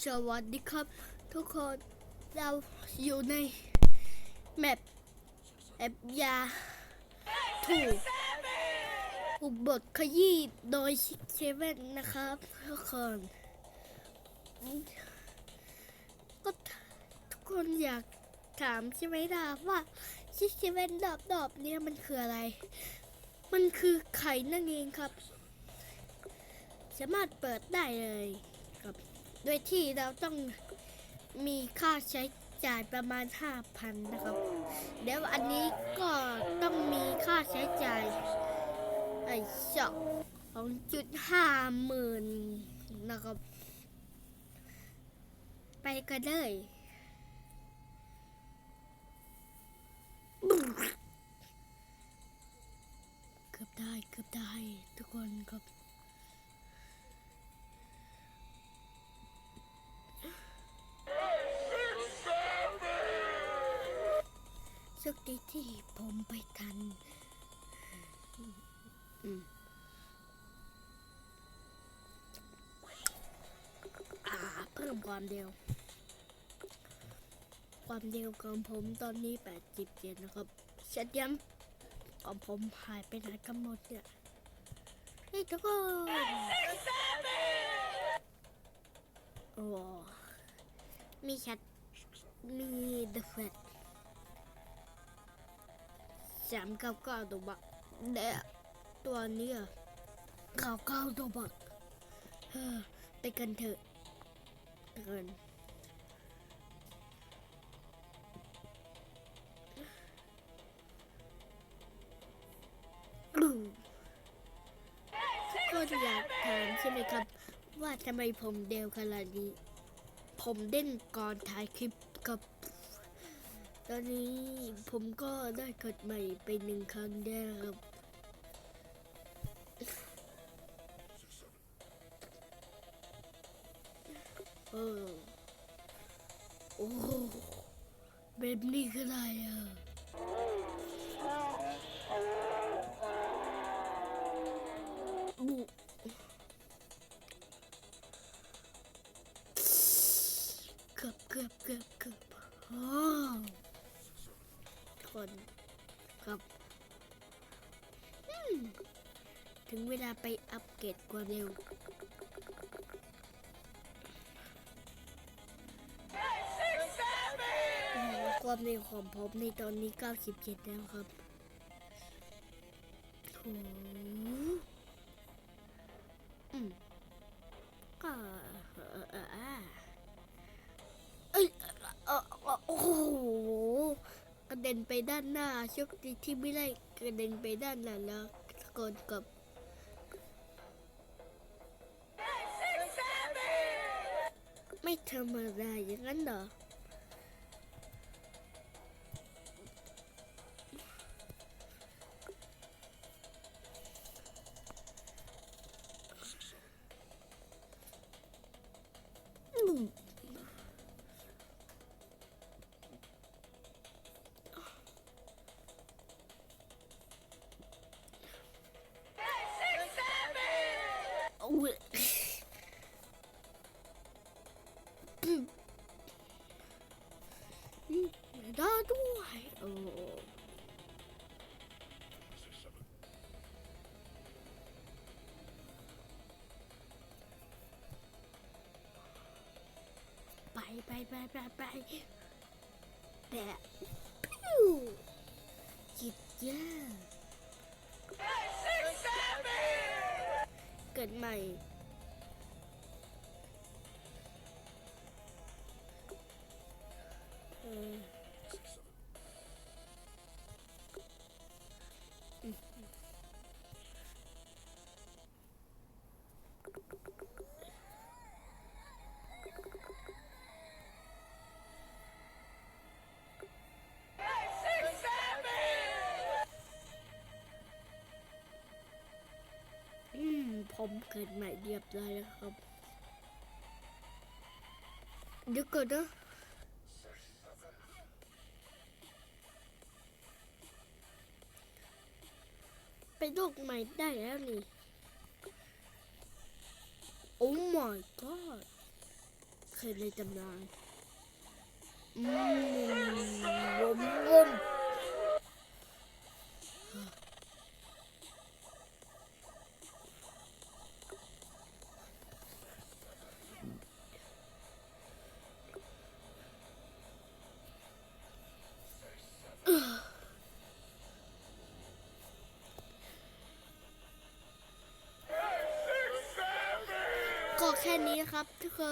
สวัสดีครับ ทุกคนเราอยู่ในแมปแอปยา ถูก อุบทขยี้โดยเซเว่นนะครับ ทุกคน ก็ทุกคนอยากถามใช่ไหมล่ะว่าชิเซเว่นดอบดอบเนี่ยมันคืออะไร มันคือไข่นั่นเองครับ สามารถเปิดได้เลยครับ โดยที่เราต้องมีค่าใช้จ่ายประมาณ 5,000 นะครับ เดี๋ยวอันนี้ก็ต้องมีค่าใช้จ่ายไอ้สองของจุดห้าหมื่นนะครับ ไปกันเลย โชคดีที่ผมไปทัน อ่า เพิ่มความเร็ว ความเร็วของผมตอนนี้ 87 นะครับเช็ดย้ำของผมหายไปไหนกันหมดเนี่ยเฮ้ยทุกคนโอ้มีแคทมีเดอะแฟ สามเก้าเก้าตัวบักเดะตัวเนี้เก้าเก้าตัวบักไปกันเถอะไปกันก็อยากถามใช่ไหมครับ ว่าทำไมผมเดวขนาดนี้ ผมเด่นก่อนถ่ายคลิปกับ ตอนนี้ผมก็ได้กดใหม่ไปหนึ่งครั้งแล้วครับเออโอ้โหแบบนี้ก็ได้อะบุเกือบเกือบเกือบเกือบอ๋อ คนครับถึงเวลาไปอัปเกรดความเร็วความเร็วของผมในตอนนี้ 97 แล้วครับโอ้ นไปด้านหน้าโชคดีที่ไม่ได้กระเด็นไปด้านหลังแล้วก่อนกับไม่ธรรมดาอย่างนั้นเหรอ อืมไม่ได้ด้วยโอ้ไปไป มผมเกิดใหม่เรียบร้อยแล้วครับเดี๋ยวก่อนนะไปโลกใหม่ได้แล้วนี่ โอ้ my god ใคเคยในตำนานอืมวมวม นี้ครับทุกคน